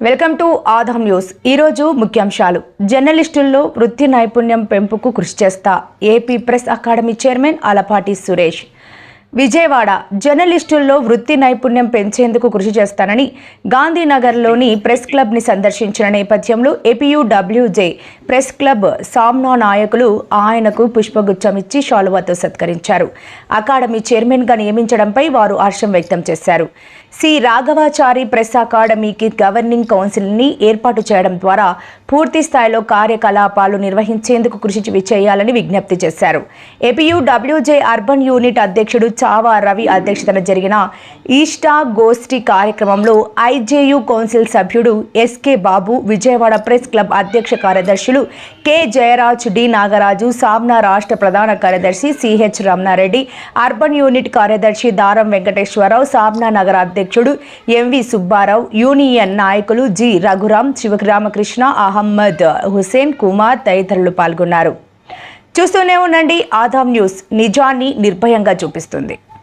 Welcome to Aadhan news. ఈరోజు ముఖ్యాంశాలు. జర్నలిస్టుల్లో వృత్తి నైపుణ్యం పెంపుకు కృషి చేస్తా AP press academy chairman Alapati Suresh. Vijayawada జర్నలిస్టుల్లో వృత్తి నైపుణ్యం పెంచేందుకు కృషి చేస్తానని గాంధీనగర్లోని ప్రెస్ క్లబ్ని సందర్శించిన నేపథ్యంలో ఏపీయూడబ్ల్యూజే ప్రెస్ క్లబ్ సామ్నా నాయకులు ఆయనకు పుష్పగుచ్చం ఇచ్చి శాలువాతో సత్కరించారు. అకాడమీ చైర్మన్గా నియమించడంపై వారు హర్షం వ్యక్తం చేశారు. సి. రాఘవాచారి ప్రెస్ అకాడమీకి గవర్నింగ్ కౌన్సిల్ని ఏర్పాటు చేయడం ద్వారా పూర్తి స్థాయిలో కార్యకలాపాలు నిర్వహించేందుకు కృషి చేయాలని విజ్ఞప్తి చేశారు. ఏపీయూడబ్ల్యూజే అర్బన్ యూనిట్ అధ్యక్షుడు చావా రవి అధ్యక్షతన జరిగిన ఈస్టా గోష్ఠి కార్యక్రమంలో ఐజేయు కౌన్సిల్ సభ్యుడు SK Babu Vijayawada press club అధ్యక్ష కార్యదర్శులు కె జయరాజ్ డి నాగరాజు సామ్నా రాష్ట్ర ప్రధాన కార్యదర్శి సిహెచ్ రమణారెడ్డి అర్బన్ యూనిట్ కార్యదర్శి దారం వెంకటేశ్వరరావు సామ్నా నగర అధ్యక్షుడు ఎంవి సుబ్బారావు యూనియన్ నాయకులు జి రఘురాం శివరామకృష్ణ అహ్మద్ హుసేన్ కుమార్ తదితరులు పాల్గొన్నారు. చూస్తూనే ఉండండి. ఆదాం న్యూస్ నిజాన్ని నిర్భయంగా చూపిస్తుంది.